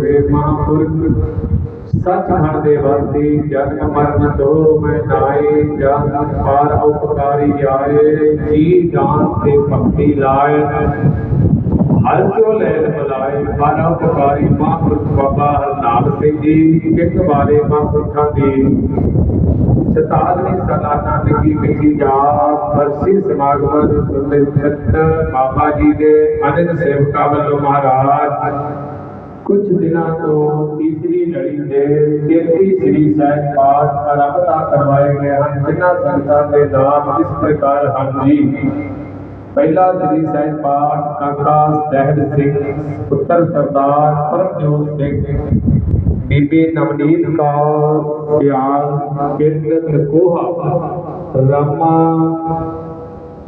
ਵੇ ਮਹਾਂਪੁਰਖ ਸੱਚਖੰਡ ਦੇ ਵਾਸੀ ਜਨਮ ਮਰਨ ਦੋ ਮੈਂ ਨਾਏ, ਜਨ ਪਾਰ ਉਪਕਾਰੀ ਆਏ, ਜੀ ਜਾਨ ਤੇ ਭਗਤੀ ਲਾਏ। ਹਰ ਜੋ ਲੈਣ ਬੁਲਾਏ ਪਾਰ ਉਪਕਾਰੀ ਮਹਾਂਪੁਰਖ ਬਾਬਾ ਹਰਨਾਮ ਸਿੰਘ ਜੀ ਇੱਕ ਬਾਰੇ ਮਹਾਂਪੁਰਖਾਂ ਦੀ। ਚਤਾਲਵੀਂ ਸਾਲਾਨਾ ਨਿੱਕੀ ਮਿੱਠੀ ਜਾਤ ਵਰਸੀ ਸਮਾਗਮ ਸੁੰਦਰ ਛੱਤ ਬਾਬਾ ਜੀ ਦੇ ਅਨੰਦ ਸੇਵਕਾਂ ਵੱਲੋਂ ਮਹਾਰਾਜ ਕੁਝ ਦਿਨਾਂ ਤੋਂ ਤੀਸਰੀ ਲੜੀ ਦੇ 33 ਸ੍ਰੀ ਸਾਹਿਬ ਪਾਠ ਆਰੰਭਤਾ ਕਰਵਾਏ ਗਏ ਹਨ ਜਿਨ੍ਹਾਂ ਸੰਗਤਾਂ ਦੇ ਨਾਮ ਇਸ ਪ੍ਰਕਾਰ ਹਨ ਜੀ ਪਹਿਲਾ ਸ੍ਰੀ ਸਾਹਿਬ ਪਾਠ ਕਾਕਾ ਸਹਿਬ ਸਿੰਘ ਪੁੱਤਰ ਸਰਦਾਰ ਪਰਮਜੋਤ ਸਿੰਘ ਬੀਬੀ ਨਵਨੀਤ ਕੌਰ ਪਿਆਲ ਕਿਰਤ ਕੋਹਾ ਰਾਮਾ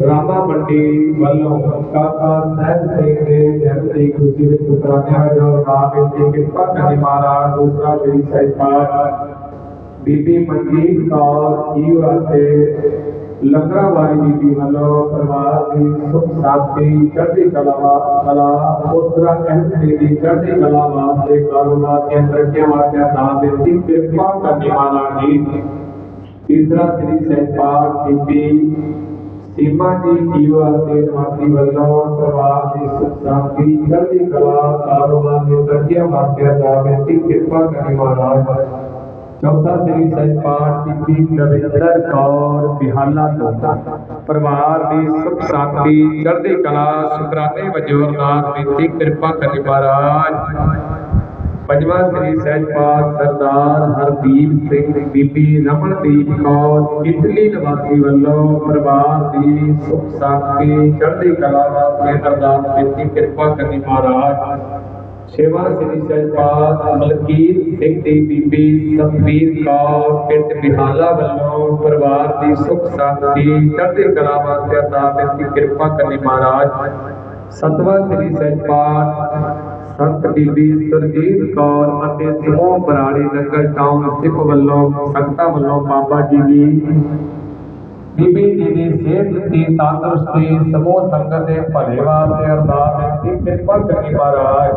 ਰਾਮਾ ਮੰਡੀ ਵੱਲੋਂ ਕਾਕਾ ਸਾਹਿਬ ਸਿੰਘ ਦੇ ਜਨਮ ਦੀ ਖੁਸ਼ੀ ਵਿੱਚ ਉਤਰਾਨਿਆ ਜੋ ਨਾਮ ਦੀ ਕਿਰਪਾ ਕਰੀ ਮਹਾਰਾਜ, ਦੂਸਰਾ ਸ੍ਰੀ ਸਾਹਿਬ ਪਾਠ ਬੀਬੀ ਮਨਜੀਤ ਕੌਰ ਜੀ ਵਾਸਤੇ ਲੰਗਰਾਂ ਵਾਲੀ ਬੀਬੀ ਵੱਲੋਂ ਪਰਿਵਾਰ ਦੀ ਸੁਖ ਸ਼ਾਂਤੀ, ਚੜ੍ਹਦੀ ਕਲਾ ਵਾ- ਕਲਾ, ਪੁੱਤਰਾ ਅਹਿਮਦੀ ਦੀ ਚੜ੍ਹਦੀ ਕਲਾ ਵਾਸਤੇ ਕਾਰੋਬਾਰ ਦੀਆਂ ਤਰੱਕੀਆਂ ਵਾਸਤੇ ਨਾਮ ਦੀ ਕਿਰਪਾ ਕਰਨੀ ਵਾਲਾ ਜੀ। ਤੀਸਰਾ ਸ੍ਰੀ ਸਾਹਿਬ ਪਾਠ ਬੀਬੀ ਸੀਮਾ ਜੀ ਜੀਵਾ ਤੇ ਨਿਵਾਸੀ ਵੱਲੋਂ ਪਰਿਵਾਰ ਦੀ ਸੁਖ ਸ਼ਾਂਤੀ ਚੜ੍ਹਦੀ ਕਲਾ ਕਾਰੋਬਾਰ ਦੀਆਂ ਤਰੱਕੀਆਂ ਵਾਸਤੇ ਨਾਮ ਦੀ ਕਿਰਪਾ ਕਰਨੀ ਵਾਲਾ ਚੌਥਾ ਸ੍ਰੀ ਸਾਹਿਬ ਪਾਠ ਬੀਬੀ ਰਵਿੰਦਰ ਕੌਰ ਬਿਹਾਲਾ ਤੋਂ। ਪਰਿਵਾਰ ਦੀ ਸੁਖ ਸ਼ਾਂਤੀ, ਚੜ੍ਹਦੀ ਕਲਾ, ਸ਼ੁਕਰਾਨੇ ਵਜੋਂ ਅਰਦਾਸ ਬੇਨਤੀ ਕਿਰਪਾ ਕਰੇ ਮਹਾਰਾਜ। ਪੰਜਵਾਂ ਸ੍ਰੀ ਸਹਿਜ ਪਾਠ ਸਰਦਾਰ ਹਰਦੀਪ ਸਿੰਘ, ਬੀਬੀ ਰਮਨਦੀਪ ਕੌਰ, ਇਟਲੀ ਨਿਵਾਸੀ ਵੱਲੋਂ ਪਰਿਵਾਰ ਦੀ ਸੁਖ ਸ਼ਾਂਤੀ, ਚੜ੍ਹਦੀ ਕਲਾ ਵਾਸਤੇ ਅਰਦਾਸ ਬੇਨਤੀ ਕਿਰਪਾ ਕਰੇ ਮਹਾਰਾਜ। ਸੇਵਾ ਸ੍ਰੀ ਸਹਿਜਪਾਤ ਮਲਕੀਤ ਸਿੰਘ ਦੀ ਬੀਬੀ ਸਤਵੀਰ ਕੌਰ, ਪਿੰਡ ਬਿਹਾਲਾ ਵੱਲੋਂ ਪਰਿਵਾਰ ਦੀ ਸੁਖ ਸ਼ਾਂਤੀ, ਚੜ੍ਹਦੀ ਕਲਾ ਵਾਸਤੇ ਅਰਦਾਸ ਦੀ ਕਿਰਪਾ ਕਰਨੀ ਮਹਾਰਾਜ। ਸਤਵਾ ਸ੍ਰੀ ਸਹਿਜਪਾਤ ਸੰਤ ਬੀਬੀ ਸੁਰਜੀਤ ਕੌਰ ਅਤੇ ਸਮੂਹ ਬਰਾੜੀ ਨਗਰ ਟਾਊਨ ਸਿਪ ਵੱਲੋਂ ਸੰਗਤਾਂ ਵੱਲੋਂ ਬਾਬਾ ਜੀ ਦੀ ਬੀਬੀ ਜੀ ਦੀ ਸਿਹਤ ਦੀ ਤੰਦਰੁਸਤੀ ਸਮੂਹ ਸੰਗਤ ਦੇ ਭਲੇ ਵਾਸਤੇ ਅਰਦਾਸ ਬੇਨਤੀ ਕਿਰਪਾ ਕਰੀ ਮਹਾਰਾਜ।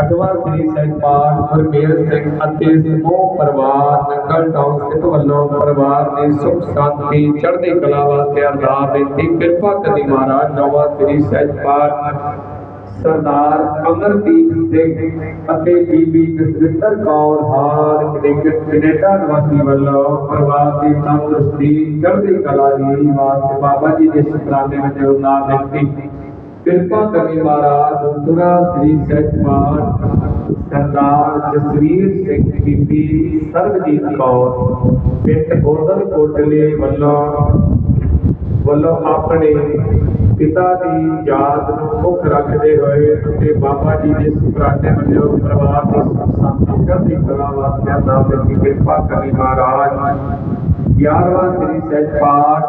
ਅਠਵਾਂ ਸ੍ਰੀ ਸਹਿਜ ਗੁਰਮੇਲ ਸਿੰਘ ਅਤੇ ਸਮੂਹ ਪਰਿਵਾਰ ਨਗਰ ਟਾਊਨ ਸਿੱਖ ਵੱਲੋਂ ਪਰਿਵਾਰ ਦੀ ਸੁਖ ਸ਼ਾਂਤੀ ਚੜ੍ਹਦੀ ਕਲਾ ਵਾਸਤੇ ਅਰਦਾਸ ਬੇਨਤੀ ਕਿਰਪਾ ਕਰੀ ਮਹਾਰਾਜ। ਨੌਵਾਂ ਸ੍ਰੀ ਸਹਿਜ ਪਾਠ ਸਰਦਾਰ ਅਮਰਦੀਪ ਸਿੰਘ ਅਤੇ ਬੀਬੀ ਜਸਵਿੰਦਰ ਕੌਰ ਹਾਰ ਕੈਨੇਡਾ ਨਿਵਾਸੀ ਵੱਲੋਂ ਪਰਿਵਾਰ ਦੀ ਤੰਦਰੁਸਤੀ, ਚੜ੍ਹਦੀ ਕਲਾ ਦੀ ਵਾਸਤੇ ਬਾਬਾ ਜੀ ਦੇ ਸ਼ੁਕਰਾਨੇ ਵਿੱਚ ਉਦਾਰ ਬੇਨਤੀ ਕਿਰਪਾ ਕਰੀ ਮਹਾਰਾਜ ਦੂਸਰਾ ਸ੍ਰੀ ਸਹਿਜਪਾਲ ਸਰਦਾਰ ਜਸਵੀਰ ਸਿੰਘ ਬੀਬੀ ਸਰਬਜੀਤ ਕੌਰ, ਪਿੰਡ ਗੋਦਲ ਕੋਟਲੇ ਵੱਲੋਂ ਵੱਲੋਂ ਆਪਣੇ ਪਿਤਾ ਦੀ ਯਾਦ ਨੂੰ ਮੁੱਖ ਰੱਖਦੇ ਹੋਏ ਅਤੇ ਬਾਬਾ ਜੀ ਦੇ ਸੁਕਰਾਨੇ ਵੱਲੋਂ ਪਰਿਵਾਰ ਦੀ ਸੁਖ ਸ਼ਾਂਤੀ ਕਲਾ ਵਾਸਤੇ ਅਰਦਾਸ ਦੀ ਕਿਰਪਾ ਕਰੀ ਮਹਾਰਾਜ। 11ਵਾਂ ਸ੍ਰੀ ਸਹਿਜ ਪਾਠ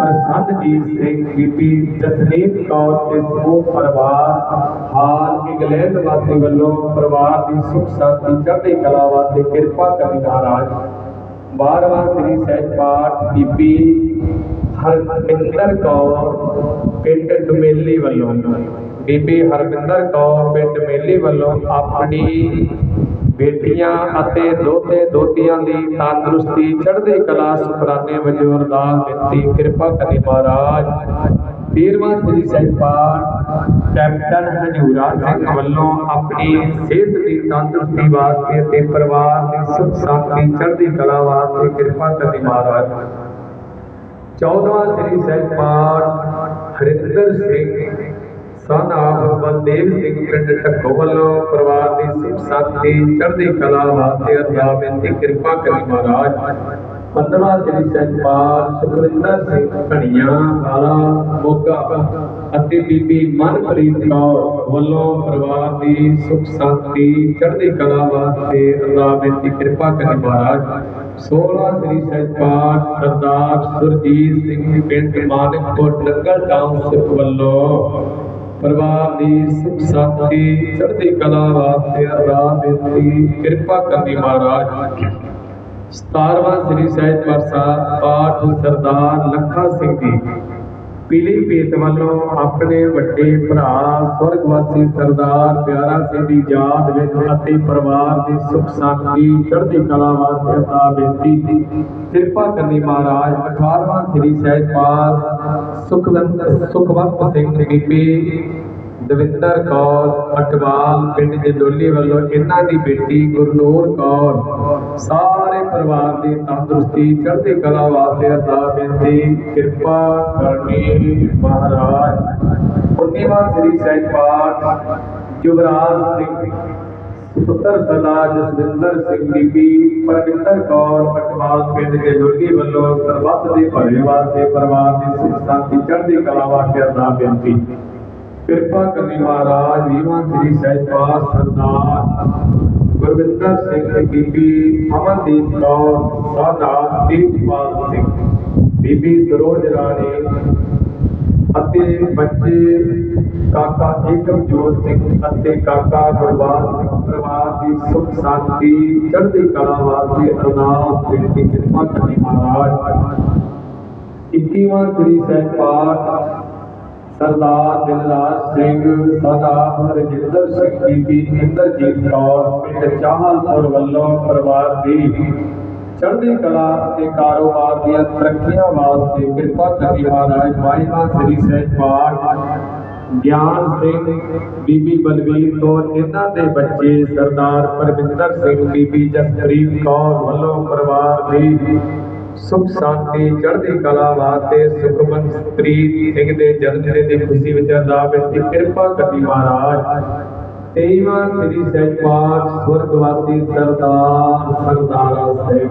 ਪ੍ਰਸੰਨਜੀਤ ਸਿੰਘ ਬੀਬੀ ਜਸਨੀਤ ਕੌਰ ਤੇ ਸਮੂਹ ਪਰਿਵਾਰ ਹਾਲ ਇੰਗਲੈਂਡ ਵਾਸੀ ਵੱਲੋਂ ਪਰਿਵਾਰ ਦੀ ਸੁਖ ਸ਼ਾਂਤੀ ਚੜ੍ਹਦੀ ਕਲਾ ਵਾਸਤੇ ਕਿਰਪਾ ਕਰੀ ਮਹਾਰਾਜ। 12ਵਾਂ ਸ੍ਰੀ ਸਹਿਜ ਪਾਠ ਬੀਬੀ ਹਰਮਿੰਦਰ ਕੌਰ, ਪਿੰਡ ਡੁਮੇਲੀ ਵੱਲੋਂ। ਬੀਬੀ ਹਰਮਿੰਦਰ ਕੌਰ, ਪਿੰਡ ਡੁਮੇਲੀ ਵੱਲੋਂ ਆਪਣੀ ਬੇਟੀਆਂ ਅਤੇ ਦੋਤੇ ਦੋਤੀਆਂ ਦੀ ਤੰਦਰੁਸਤੀ ਚੜ੍ਹਦੇ ਕਲਾ ਸੁਖਰਾਨੇ ਵਜੋਂ ਅਰਦਾਸ ਬੇਨਤੀ ਕਿਰਪਾ ਕਰੀ ਮਹਾਰਾਜ। 13ਵਾਂ ਸ੍ਰੀ ਸਹਿਜ ਪਾਠ ਕੈਪਟਨ ਹਜੂਰਾ ਸਿੰਘ ਵੱਲੋਂ ਆਪਣੀ ਸਿਹਤ ਦੀ ਤੰਦਰੁਸਤੀ ਵਾਸਤੇ ਤੇ ਪਰਿਵਾਰ ਦੀ ਸੁਖ ਸ਼ਾਂਤੀ, ਚੜ੍ਹਦੀ ਕਲਾ ਵਾਸਤੇ ਕਿਰਪਾ ਕਰੀ ਮਹਾਰਾਜ। 14ਵਾਂ ਸ੍ਰੀ ਸਹਿਜ ਪਾਠ ਹਰਿੰਦਰ ਸਿੰਘ, ਸਨ ਆਪ ਬਲਦੇਵ ਸਿੰਘ ਪਿੰਡ ਢੱਕੋ ਵੱਲੋਂ ਪਰਿਵਾਰ ਦੀ ਸੁਖ ਸ਼ਾਂਤੀ, ਚੜ੍ਹਦੀ ਕਲਾ ਵਾਸਤੇ ਅਰਦਾਸ ਬੇਨਤੀ ਕਿਰਪਾ ਕਰੀ ਮਹਾਰਾਜ। 15ਵਾਂ ਸ੍ਰੀ ਸਹਿਜ ਪਾਠ ਸੁਖਵਿੰਦਰ ਸਿੰਘ ਘਣੀਆਂ ਵਾਲਾ ਮੋਗਾ ਅਤੇ ਬੀਬੀ ਮਨਪ੍ਰੀਤ ਕੌਰ ਵੱਲੋਂ ਪਰਿਵਾਰ ਦੀ ਸੁਖ ਸ਼ਾਂਤੀ, ਚੜ੍ਹਦੀ ਕਲਾ ਵਾਸਤੇ ਅਰਦਾਸ ਬੇਨਤੀ ਕਿਰਪਾ ਕਰੀ ਮਹਾਰਾਜ। 16 ਸ੍ਰੀ ਸਹਿਜ ਪਾਠ ਸਰਦਾਰ ਸੁਰਜੀਤ ਸਿੰਘ ਪਿੰਡ ਮਾਨਕਪੁਰ ਨੰਗਲ ਟਾਊਨ ਸਿੱਖ ਵੱਲੋਂ ਪਰਿਵਾਰ ਦੀ ਸੁਖ ਸ਼ਾਂਤੀ, ਚੜ੍ਹਦੀ ਕਲਾ ਵਾਸਤੇ ਅਰਦਾਸ ਬੇਨਤੀ ਕਿਰਪਾ ਕਰਨੀ ਮਹਾਰਾਜ। 17ਵਾਂ ਸ੍ਰੀ ਸਹਿਜ ਵਰਸਾ ਪਾਠ ਸਰਦਾਰ ਲੱਖਾ ਸਿੰਘ ਜੀ। ਪੀਲੀਭੀਤ ਵੱਲੋਂ ਆਪਣੇ ਵੱਡੇ ਭਰਾ, ਸਵਰਗਵਾਸੀ ਸਰਦਾਰ ਪਿਆਰਾ ਸਿੰਘ ਦੀ ਯਾਦ ਵਿੱਚ ਅਤੇ ਪਰਿਵਾਰ ਦੀ ਸੁਖ ਸ਼ਾਂਤੀ ਚੜ੍ਹਦੀ ਕਲਾ ਵਾਸਤੇ ਦਾ ਬੇਨਤੀ ਕਿਰਪਾ ਕਰਨੀ ਮਹਾਰਾਜ 18ਵਾਂ ਸ੍ਰੀ ਸਾਹਿਬ ਪਾਠ ਸੁਖਵੰਤ ਸੁਖਵੰਤ ਸਿੰਘ ਬੀਬੀ ਦਵਿੰਦਰ ਕੌਰ ਅਟਵਾਲ ਪਿੰਡ ਜਦੋਲੀ ਵੱਲੋਂ ਇਹਨਾਂ ਦੀ ਬੇਟੀ ਗੁਰਨੂਰ ਕੌਰ ਸਾਰੇ ਪਰਿਵਾਰ ਦੀ ਤੰਦਰੁਸਤੀ, ਚੜ੍ਹਦੀ ਕਲਾ ਵਾਸਤੇ ਅਰਦਾਸ ਬੇਨਤੀ, ਕਿਰਪਾ ਕਰਨੀ ਮਹਾਰਾਜ। 19ਵਾਂ ਸ੍ਰੀ ਸਹਿਜ ਪਾਠ ਯੁਵਰਾਜ ਸਿੰਘ ਪੁੱਤਰ ਸਰਦਾਰ ਜਸਵਿੰਦਰ ਸਿੰਘ ਬੀਬੀ ਪਰਮਿੰਦਰ ਕੌਰ ਪਟਵਾਲ ਪਿੰਡ ਦੇ ਲੋਲੀ ਵੱਲੋਂ ਸਰਬੱਤ ਦੇ ਭਲੇ ਵਾਸਤੇ ਪਰਿਵਾਰ ਦੀ ਸੁਖ ਸ਼ਾਂਤੀ ਚੜ੍ਹਦੀ ਕਲਾ ਵਾਸਤੇ ਅਰਦਾਸ ਬੇਨਤੀ। ਕਿਰਪਾ ਕਰਨੀ ਮਹਾਰਾਜ ਵੀਵਾਂ ਸ੍ਰੀ ਸਹਿਜ ਸਰਦਾਰ। ਗੁਰਵਿੰਦਰ ਸਿੰਘ ਬੀਬੀ ਅਮਨਦੀਪ ਕੌਰ ਸਾਦਾ ਦੀਪਪਾਲ ਸਿੰਘ। ਬੀਬੀ ਸਰੋਜ ਰਾਣੀ ਅਤੇ ਬੱਚੇ ਕਾਕਾ ਏਕਮਜੋਤ ਸਿੰਘ ਅਤੇ ਕਾਕਾ ਗੁਰਬਾਜ ਸਿੰਘ ਪਰਿਵਾਰ ਦੀ ਸੁਖ ਸ਼ਾਂਤੀ, ਚੜ੍ਹਦੀ ਕਲਾ ਵਾਸਤੇ ਅਰਦਾਸ ਬੇਨਤੀ ਕਿਰਪਾ ਕਰਨੀ ਮਹਾਰਾਜ। 21ਵਾਂ ਸ੍ਰੀ ਸਹਿਜ ਪਾਠ ਸਰਦਾਰ ਦਿਲਰਾਜ ਸਿੰਘ ਸਰਦਾਰ ਰਜਿੰਦਰ ਸਿੰਘ ਬੀਬੀ ਇੰਦਰਜੀਤ ਕੌਰ, ਪਿੰਡ ਚਾਹਲਪੁਰ ਵੱਲੋਂ ਪਰਿਵਾਰ ਦੀ ਚੜ੍ਹਦੀ ਕਲਾ ਅਤੇ ਕਾਰੋਬਾਰ ਦੀਆਂ ਤਰੱਕੀਆਂ ਵਾਸਤੇ ਕਿਰਪਾ ਕਰੀ ਮਹਾਰਾਜ ਵਾਹਿਗੁਰੂ ਸ੍ਰੀ ਸਹਿਜ ਪਾਠ ਗਿਆਨ ਸਿੰਘ, ਬੀਬੀ ਬਲਵੀਰ ਕੌਰ, ਇਹਨਾਂ ਦੇ ਬੱਚੇ ਸਰਦਾਰ ਪਰਵਿੰਦਰ ਸਿੰਘ, ਬੀਬੀ ਜਸਪ੍ਰੀਤ ਕੌਰ ਵੱਲੋਂ ਪਰਿਵਾਰ ਦੀ ਸੁਖ ਸ਼ਾਂਤੀ, ਚੜ੍ਹਦੀ ਕਲਾ ਵਾਸਤੇ ਸੁਖਮਨ ਪ੍ਰੀਤ ਸਿੰਘ ਦੇ ਜਨਮ ਦਿਨ ਦੀ ਖੁਸ਼ੀ ਵਿੱਚ ਅਰਦਾਸ ਬੇਨਤੀ ਕਿਰਪਾ ਕਰੀ ਮਹਾਰਾਜ। ਤੇਈਵਾਂ ਸ੍ਰੀ ਸਹਿਜ ਪਾਠ ਸਰਦਾਰ ਸਰਦਾਰਾ ਸਿੰਘ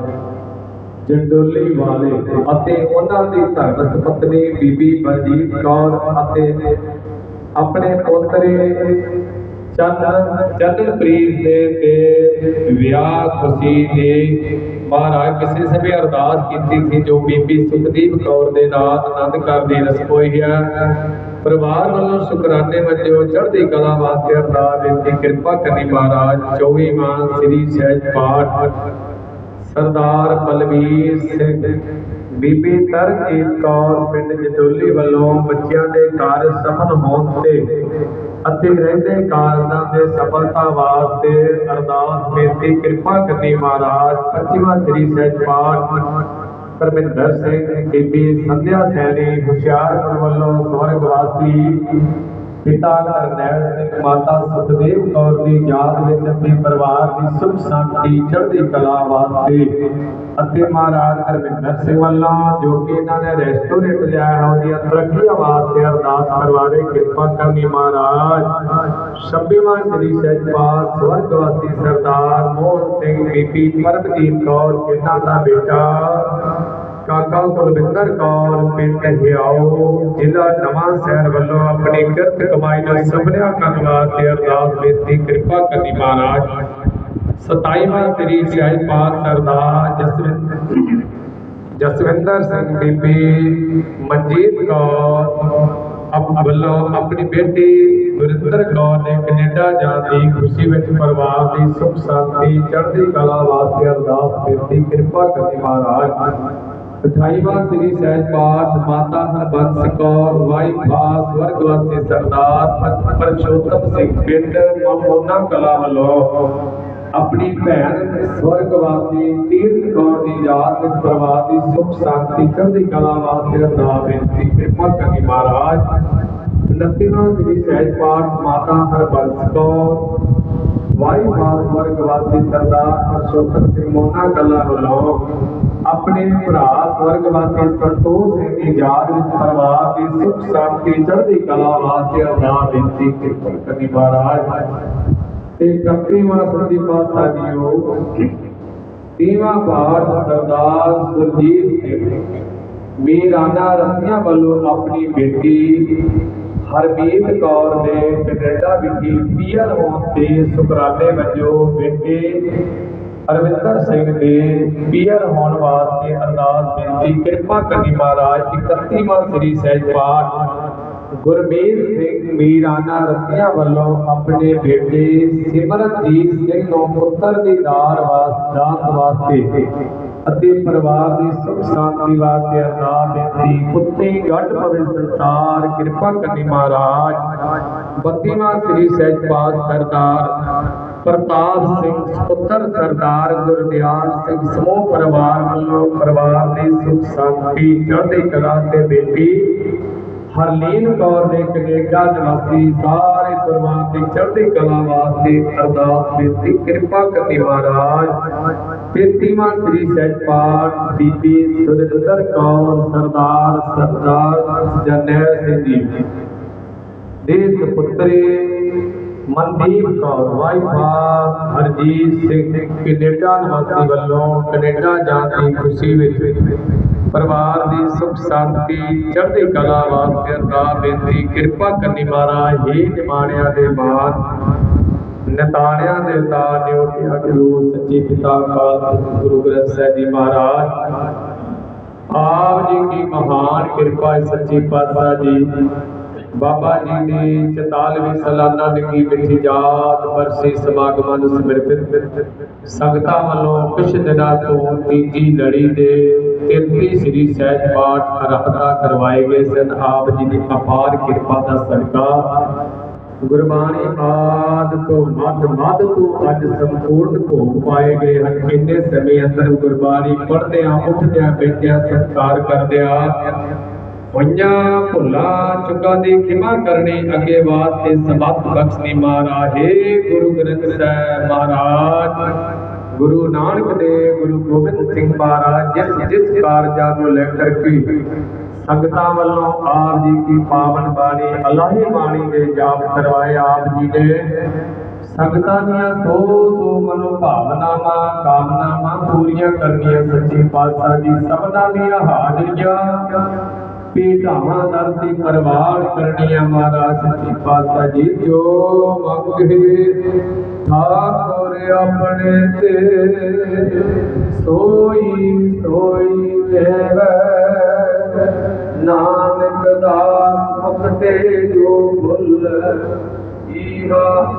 ਜੰਡੋਲੀ ਵਾਲੇ ਅਤੇ ਉਹਨਾਂ ਦੀ ਧਰਮ ਪਤਨੀ ਬੀਬੀ ਬਲਜੀਤ ਕੌਰ ਅਤੇ ਆਪਣੇ ਪੋਤਰੇ ਚੰਨ ਚੰਨਪ੍ਰੀਤ ਦੇ ਤੇ ਵਿਆਹ ਖੁਸ਼ੀ ਦੇ ਮਹਾਰਾਜ ਕਿਸੇ ਸਮੇਂ ਅਰਦਾਸ ਕੀਤੀ ਸੀ, ਜੋ ਬੀਬੀ ਸੁਖਦੀਪ ਕੌਰ ਦੇ ਰਾਤ ਆਨੰਦ ਕਰਦੀ ਰਸੋਈ ਹੈ, ਪਰਿਵਾਰ ਵੱਲੋਂ ਸ਼ੁਕਰਾਨੇ ਵਜੋਂ ਚੜ੍ਹਦੀ ਕਲਾ ਵਾਸਤੇ ਅਰਦਾਸ ਬੇਨਤੀ ਕਿਰਪਾ ਕਰਨੀ ਮਹਾਰਾਜ 24ਵਾਂ ਸ੍ਰੀ ਸਹਿਜ ਪਾਠ। ਸਰਦਾਰ ਬਲਵੀਰ ਸਿੰਘ, ਬੀਬੀ ਤਰਜੀਤ ਕੌਰ ਪਿੰਡ ਜਦੋਲੀ ਵੱਲੋਂ ਬੱਚਿਆਂ ਦੇ ਕਾਰਜ ਸਫਲ ਹੋਣ ਤੇ ਅਤੇ ਰਹਿੰਦੇ ਕਾਰਨਾਂ ਦੇ ਸਫਲਤਾ ਵਾਸਤੇ ਅਰਦਾਸ ਬੇਨਤੀ ਕਿਰਪਾ ਕਰਨੀ ਮਹਾਰਾਜ। 25ਵਾਂ ਸ੍ਰੀ ਸਹਿਜ ਪਾਠ ਪਰਮਿੰਦਰ ਸਿੰਘ, ਬੀਬੀ ਸੰਧਿਆ ਸੈਣੀ, ਹੁਸ਼ਿਆਰਪੁਰ ਵੱਲੋਂ ਸਵਰਗਵਾਸੀ ਪਿਤਾ ਕਰਨੈਲ ਸਿੰਘ ਮਾਤਾ ਸੁਖਦੇਵ ਕੌਰ ਦੀ ਯਾਦ ਵਿੱਚ ਆਪਣੇ ਪਰਿਵਾਰ ਦੀ ਸੁਖ ਸ਼ਾਂਤੀ, ਚੜ੍ਹਦੀ ਕਲਾ ਵਾਸਤੇ ਅਤੇ ਮਹਾਰਾਜ ਹਰਵਿੰਦਰ ਸਿੰਘ ਵੱਲੋਂ ਜੋ ਕਿ ਇਹਨਾਂ ਨੇ ਰੈਸਟੋਰੈਂਟ ਲਿਆ ਹੈ, ਉਹਦੀਆਂ ਤਰੱਕੀਆਂ ਵਾਸਤੇ ਅਰਦਾਸ ਕਰਵਾਵੇ ਕਿਰਪਾ ਕਰਨੀ ਮਹਾਰਾਜ। 26ਵਾਂ ਸ੍ਰੀ ਸਹਿਜ ਸਵਰਗਵਾਸੀ ਸਰਦਾਰ ਮੋਹਨ ਸਿੰਘ ਬੀਬੀ ਪਰਮਜੀਤ ਕੌਰ ਇਹਨਾਂ ਦਾ ਬੇਟਾ। ਕਾਕਾ ਕੁਲਵਿੰਦਰ ਕੌਰ ਪਿੰਡ ਹਿਆਓ ਜ਼ਿਲ੍ਹਾ ਨਵਾਂ ਸ਼ਹਿਰ ਵੱਲੋਂ ਆਪਣੀ ਕਿਰਤ ਕਮਾਈ ਨਾਲ ਸਫਲਿਆ ਕਰਨ ਵਾਸਤੇ ਅਰਦਾਸ ਬੇਨਤੀ ਕਿਰਪਾ ਕਰਨੀ ਮਹਾਰਾਜ। 27ਵਾਂ ਸ੍ਰੀ ਸਹਿਜ ਪਾਠ ਸਰਦਾਰ ਜਸਵਿੰਦਰ ਜਸਵਿੰਦਰ ਸਿੰਘ ਬੀਬੀ ਮਨਜੀਤ ਕੌਰ ਵੱਲੋਂ ਆਪਣੀ ਬੇਟੀ ਗੁਰਿੰਦਰ ਕੌਰ ਨੇ ਕੈਨੇਡਾ ਜਾਣ ਦੀ ਖੁਸ਼ੀ ਵਿੱਚ ਪਰਿਵਾਰ ਦੀ ਸੁਖ ਸ਼ਾਂਤੀ ਚੜ੍ਹਦੀ ਕਲਾ ਵਾਸਤੇ ਅਰਦਾਸ ਕੀਤੀ ਕਿਰਪਾ ਕਰਨੀ ਮਹਾਰਾਜ। 28ਵਾਂ ਸ੍ਰੀ ਸਹਿਜ ਪਾਠ, ਮਾਤਾ ਹਰਬੰਸ ਕੌਰ, ਵਾਈ ਖਾਸ, ਵਰਗਵਾਸੀ ਸਰਦਾਰ ਪਰਸ਼ੋਤਮ ਸਿੰਘ ਪਿੰਡ ਮਮੋਨਾ ਕਲਾ ਵੱਲੋਂ ਆਪਣੀ ਭੈਣ ਸਵਰਗਵਾਸੀ ਤੀਰਥ ਕੌਰ ਦੀ ਯਾਦ ਵਿੱਚ ਪਰਿਵਾਰ ਦੀ ਸੁਖ ਸ਼ਾਂਤੀ ਚੜ੍ਹਦੀ ਕਲਾ ਵਾਸਤੇ ਅਰਦਾਸ ਬੇਨਤੀ ਕਿਰਪਾ ਕਰਨੀ ਮਹਾਰਾਜ। 29ਵਾਂ ਸ੍ਰੀ ਸਹਿਜ ਪਾਠ, ਮਾਤਾ ਹਰਬੰਸ ਕੌਰ, ਵਾਈ ਖਾਸ, ਵਰਗਵਾਸੀ ਸਰਦਾਰ ਪਰਸ਼ੋਤਮ ਸਿੰਘ ਮੋਨਾ ਕਲਾ ਵੱਲੋਂ ਆਪਣੇ ਭਰਾ ਸਵਰਗਵਾਸੀ ਸੰਤੋਖ ਸਿੰਘ ਦੀ ਯਾਦ ਵਿੱਚ ਪਰਿਵਾਰ ਦੀ ਸੁਖ ਸ਼ਾਂਤੀ, ਚੜ੍ਹਦੀ ਕਲਾ ਵਾਸਤੇ ਅਰਦਾਸ ਬੇਨਤੀ ਕਿਰਪਾ ਕਰਨੀ ਮਹਾਰਾਜ, ਤੇ ਕੱਪੀਵਾਂ ਸੰਧੀ ਪਾਤਸ਼ਾਹ ਜੀਓ, ਤੀਵਾਂ ਪਾਠ ਸਰਦਾਰ ਸੁਰਜੀਤ ਸਿੰਘ। ਮੀਰਾਨਾ ਰਤੀਆਂ ਵੱਲੋਂ ਆਪਣੀ ਬੇਟੀ ਹਰਮੀਤ ਕੌਰ ਦੇ ਕੈਨੇਡਾ ਵਿਖੇ ਪੀਆਰ ਹੋਣ ਤੇ ਸੁਕਰਾਨੇ ਵਜੋਂ ਬੇਟੇ ਅਰਵਿੰਦਰ ਸਿੰਘ ਦੇ ਪੀਆਰ ਹੋਣ ਵਾਸਤੇ ਅਰਦਾਸ ਬੇਨਤੀ ਕਿਰਪਾ ਕਰਨੀ ਮਹਾਰਾਜ 31ਵਾਂ ਸ੍ਰੀ ਸਹਿਜ ਪਾਠ ਗੁਰਮੇਲ ਸਿੰਘ ਮੀਰਾਨਾ ਰਤੀਆਂ ਵੱਲੋਂ ਆਪਣੇ ਬੇਟੇ ਸਿਮਰਨਜੀਤ ਸਿੰਘ ਨੂੰ ਪੁੱਤਰ ਦੀ ਦਾਤ ਵਾਸਤੇ ਅਤੇ ਪਰਿਵਾਰ ਦੀ ਸੁਖ ਸ਼ਾਂਤੀ ਵਾਸਤੇ ਅਰਦਾਸ ਬੇਨਤੀ ਕੁੱਤੇ ਗੱਡ ਪਵੇ ਸੰਸਾਰ, ਕਿਰਪਾ ਕਰਨੀ ਮਹਾਰਾਜ ਬੱਤੀਵਾਂ ਸ੍ਰੀ ਸਹਿਜਪਾਲ ਸਰਦਾਰ। ਪ੍ਰਤਾਪ ਸਿੰਘ, ਪੁੱਤਰ ਸਰਦਾਰ ਗੁਰਦਿਆਲ ਸਿੰਘ, ਸਮੂਹ ਪਰਿਵਾਰ ਵੱਲੋਂ ਪਰਿਵਾਰ ਦੀ ਸੁਖ ਸ਼ਾਂਤੀ, ਚੜ੍ਹਦੀ ਕਲਾ ਤੇ ਬੇਟੀ ਹਰਲੀਨ ਕੌਰ ਦੇ ਕੈਨੇਡਾ ਨਿਵਾਸੀ ਸਾਰੇ ਪਰਿਵਾਰ ਦੀ ਚੜ੍ਹਦੀ ਕਲਾ ਵਾਸਤੇ ਅਰਦਾਸ ਬੇਨਤੀ ਕਿਰਪਾ ਕਰਨੀ ਮਹਾਰਾਜ। ਤੇਤੀਵਾਂ ਸ੍ਰੀ ਸਹਿਜਪਾਲ ਬੀਬੀ ਸੁਰਿੰਦਰ ਕੌਰ, ਸਰਦਾਰ ਸਰਦਾਰ ਜਰਨੈਲ ਸਿੰਘ ਜੀ ਦੇ ਸੁਪੁੱਤਰੇ ਮਨਦੀਪ ਕੌਰ, ਵਾਈਫਾ ਹਰਜੀਤ ਸਿੰਘ, ਕੈਨੇਡਾ ਨਿਵਾਸੀ ਵੱਲੋਂ ਕੈਨੇਡਾ ਜਾਣ ਦੀ ਖੁਸ਼ੀ ਵਿੱਚ ਪਰਿਵਾਰ ਦੀ ਸੁਖ ਸ਼ਾਂਤੀ, ਚੜ੍ਹਦੀ ਕਲਾ ਵਾਸਤੇ ਅਰਦਾਸ ਬੇਨਤੀ ਕਿਰਪਾ ਕਰਨੀ ਮਹਾਰਾਜ। ਹੀ ਨਿਮਾਣਿਆਂ ਦੇ ਬਾਦ ਨਤਾਣਿਆਂ ਦੇ ਉਤਾਰ ਨਿਉਟਿਆ ਗੁਰੂ ਸੱਚੇ ਪਿਤਾ ਅਕਾਲ ਗੁਰੂ ਗ੍ਰੰਥ ਸਾਹਿਬ ਜੀ ਮਹਾਰਾਜ। ਆਪ ਜੀ ਦੀ ਮਹਾਨ ਕਿਰਪਾ ਸੱਚੇ ਪਾਤਸ਼ਾਹ ਜੀ। ਬਾਬਾ ਜੀ ਦੀ 44ਵੀਂ ਸਾਲਾਨਾ ਨਿੱਕੀ ਮਿੱਠੀ ਯਾਦ ਵਰਸੀ ਸਮਾਗਮਾਂ ਨੂੰ ਸਮਰਪਿਤ ਸੰਗਤਾਂ ਵੱਲੋਂ ਕੁਝ ਦਿਨਾਂ ਤੋਂ ਤੀਜੀ ਲੜੀ ਦੇ 33 ਸ੍ਰੀ ਸਹਿਜ ਪਾਠ ਅਰਹਤਾ ਕਰਵਾਏ ਗਏ ਸਨ। ਆਪ ਜੀ ਦੀ ਅਪਾਰ ਕਿਰਪਾ ਦਾ ਸਦਕਾ ਗੁਰਬਾਣੀ ਆਦ ਤੋਂ ਮੱਧ ਮੱਧ ਤੋਂ ਅੱਜ ਸੰਪੂਰਨ ਭੋਗ ਪਾਏ ਗਏ ਹਨ। ਕਿੰਨੇ ਸਮੇਂ ਅੰਦਰ ਗੁਰਬਾਣੀ ਪੜ੍ਹਦਿਆਂ, ਉੱਠਦਿਆਂ, ਬੈਠਦਿਆਂ, ਸਤਕਾਰ ਕਰਦਿਆਂ ਹੋਈਆਂ ਭੁੱਲਾਂ, ਚੁੱਕਾਂ ਦੀ ਖਿਮਾ ਕਰਨੀ ਅੱਗੇ ਵਾਸਤੇ ਸਮਤ ਬਖਸ਼ਨੀ ਮਹਾਰਾਜੇ, ਗੁਰੂ ਗ੍ਰੰਥ ਸਾਹਿਬ ਮਹਾਰਾਜ। ਗੁਰੂ ਨਾਨਕ ਦੇਵ, ਗੁਰੂ ਗੋਬਿੰਦ ਸਿੰਘ ਮਹਾਰਾਜ, ਜਿਸ ਜਿਸ ਕਾਰਜਾਂ ਨੂੰ ਲੈ ਕਰਕੇ ਸੰਗਤਾਂ ਵੱਲੋਂ ਆਪ ਜੀ ਦੀ ਪਾਵਨ ਬਾਣੀ, ਅਲਾਹੀ ਬਾਣੀ ਦੇ ਜਾਪ ਕਰਵਾਏ ਆਪ ਜੀ ਨੇ। ਸੰਗਤਾਂ ਦੀਆਂ ਸੋ ਸੋ ਮਨੋ ਭਾਵਨਾਵਾਂ ਕਾਮਨਾਵਾਂ ਪੂਰੀਆਂ ਕਰਨੀਆਂ ਸੱਚੇ ਪਾਤਸ਼ਾਹ ਜੀ ਸਭਨਾਂ ਦੀਆਂ ਹਾਜ਼ਰੀਆਂ। ਪੀਠਾਵਾਂ ਦਰ ਤੇ ਪਰਵਾਰ ਕਰਨੀਆਂ ਮਹਾਰਾਜ ਸੱਚੇ ਪਾਤਸ਼ਾਹ ਜੀ, ਜੋ ਮੰਗੇ ਠਾਕੁਰ ਆਪਣੇ ਤੇ। ਸੋਈ ਸੋਈ ਦੇਵੈ, ਨਾਨਕ ਦਾਸ ਮੁਖ ਜੋ ਭੁੱਲ ਈਹਾ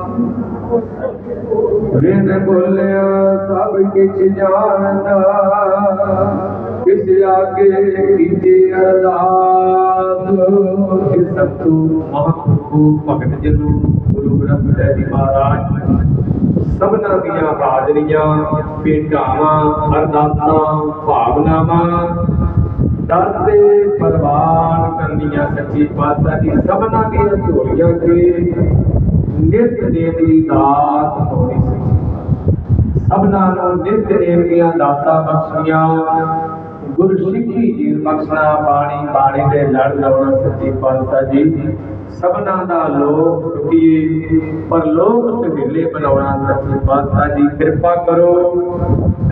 ਰਿਨ ਬੋਲਿਆ ਸਭ ਕਿਛ ਜਾਣਦਾ। ਕਿਸ ਆਗੇ ਕੀਤੇ ਅਰਦਾਸ। ਕਿ ਸਭ ਤੋਂ ਮਹਤਵਪੂਰਨ ਭਗਤ ਜਨੂ ਗੁਰੂ ਗ੍ਰੰਥ ਸਾਹਿਬ ਜੀ ਮਹਾਰਾਜ। ਸਭਨਾਂ ਦੀਆਂ ਹਾਜ਼ਰੀਆਂ, ਭੇਟਾਵਾਂ, ਅਰਦਾਸਾਂ, ਭਾਵਨਾਵਾਂ, ਦਰ ਤੇ ਪਰਵਾਨ ਕਰਨੀਆਂ ਸੱਚੀ ਪਾਤਸ਼ਾਹ ਦੀ ਸਭਨਾਂ ਦੀਆਂ ਝੋਲੀਆਂ ਤੇ ਨਿਤ ਨੇਮ ਦੀ ਦਾਤ ਹੋਣੀ ਸੀ। ਸਭਨਾਂ ਨੂੰ ਨਿਤ ਦੇਵ ਦੀਆਂ ਦਾਤਾਂ ਬਖਸ਼ੀਆਂ ਗੁਰ ਸਿੱਖੀ ਜੀ ਬਖਸ਼ਣਾ ਬਾਣੀ ਬਾਣੀ ਦੇ ਲੜ ਲਾਉਣਾ ਸੱਚੀ ਪਾਤਸ਼ਾਹ ਜੀ। ਸਭਨਾਂ ਦਾ ਲੋਕ ਸੁਖੀਏ, ਪਰ ਲੋਕ ਸੁਹੇਲੇ ਬਣਾਉਣਾ ਸੱਚੀ ਪਾਤਸ਼ਾਹ ਜੀ। ਕਿਰਪਾ ਕਰੋ,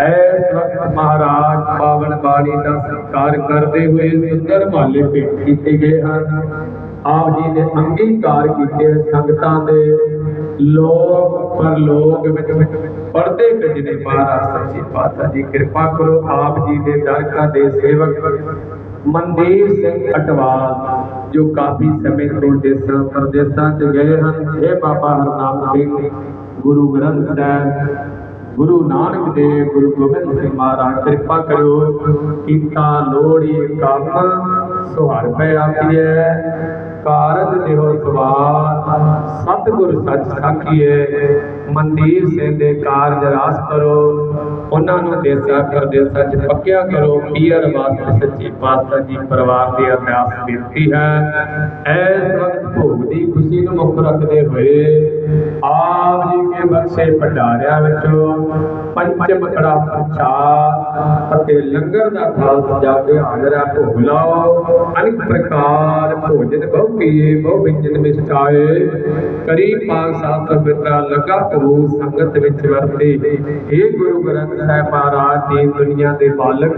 ਐਸ ਵਕਤ ਮਹਾਰਾਜ ਪਾਵਨ ਬਾਣੀ ਦਾ ਸਤਿਕਾਰ ਕਰਦੇ ਹੋਏ ਸੁੰਦਰ ਮਾਲੇ ਭੇਟ ਕੀਤੇ ਗਏ ਹਨ। ਆਪ ਜੀ ਨੇ ਅੰਗੀਕਾਰ ਕੀਤੇ ਸੰਗਤਾਂ ਦੇ। ਲੋਕ ਪਰਲੋਕ ਵਿੱਚ ਵਿੱਚ ਪੜਦੇ ਮਹਾਰਾਜ ਸੱਚੇ ਪਾਤਸ਼ਾਹ ਜੀ, ਕਿਰਪਾ ਕਰੋ ਆਪ ਜੀ ਦੇ ਦਰਗਾਹ ਦੇ ਸੇਵਕ ਮਨਦੀਪ ਸਿੰਘ ਅਟਵਾਲ, ਜੋ ਕਾਫੀ ਸਮੇਂ ਤੋਂ ਦੇਸਾਂ ਪ੍ਰਦੇਸਾਂ 'ਚ ਗਏ ਹਨ। ਇਹ ਬਾਬਾ ਹਰਨਾਮ ਸਿੰਘ, ਗੁਰੂ ਗ੍ਰੰਥ ਸਾਹਿਬ, ਗੁਰੂ ਨਾਨਕ ਦੇਵ, ਗੁਰੂ ਗੋਬਿੰਦ ਸਿੰਘ ਮਹਾਰਾਜ, ਕਿਰਪਾ ਕਰਿਓ। ਕੀਤਾ ਲੋੜੀ ਕੰਮ ਸੁਹਰ ਪੈ ਆਪੀਐ ਕਾਰਜ ਲਿਓ ਸਵਾਰ ਸਤਿਗੁਰ ਸੱਚ ਸਾਖੀਐ ਮੰਦੀਰ ਸਿੰਘ ਦੇ ਕਾਰਜ ਰਾਸ ਕਰੋ। ਉਹਨਾਂ ਨੂੰ ਦੇਸਾਂ ਪ੍ਰਦੇਸਾਂ ਚ ਪੱਕਿਆ ਕਰੋ ਪੀਰ ਵਾਸਤੇ ਸੱਚੀ ਪਾਤਸ਼ਾਹ ਜੀ ਪਰਿਵਾਰ ਦੀ ਅਰਦਾਸ ਬੇਨਤੀ ਹੈ। ਐਸ ਵਕਤ ਭੋਗ ਦੀ ਖੁਸ਼ੀ ਨੂੰ ਮੁੱਖ ਰੱਖਦੇ ਹੋਏ ਆਪ ਜੀ ਕੇ ਬਖਸ਼ੇ ਭੰਡਾਰਿਆਂ ਵਿੱਚੋਂ ਪੰਜ ਮਕੜਾ ਪ੍ਰਸ਼ਾਦ ਅਤੇ ਲੰਗਰ ਦਾ ਥਾਲ ਸਜਾ ਕੇ ਹਾਜ਼ਰ ਭੋਗ ਲਾਓ। ਅਨੇਕ ਪ੍ਰਕਾਰ ਭੋਜਨ ਬਹੁ ਕੀਏ ਬਹੁ ਵਿੰਜਨ ਮਿਸ਼ਾਏ ਕਰੀ ਪਾਕ ਸਾਤ ਬਿਤਰਾ ਲਗਾ ਭੂ ਸੰਗਤ ਵਿੱਚ ਵਰਤੇ। ਇਹ ਗੁਰੂ ਗ੍ਰੰਥ ਸਾਹਿਬ ਮਹਾਰਾਜ ਦੀ ਦੁਨੀਆ ਦੇ ਬਾਲਕ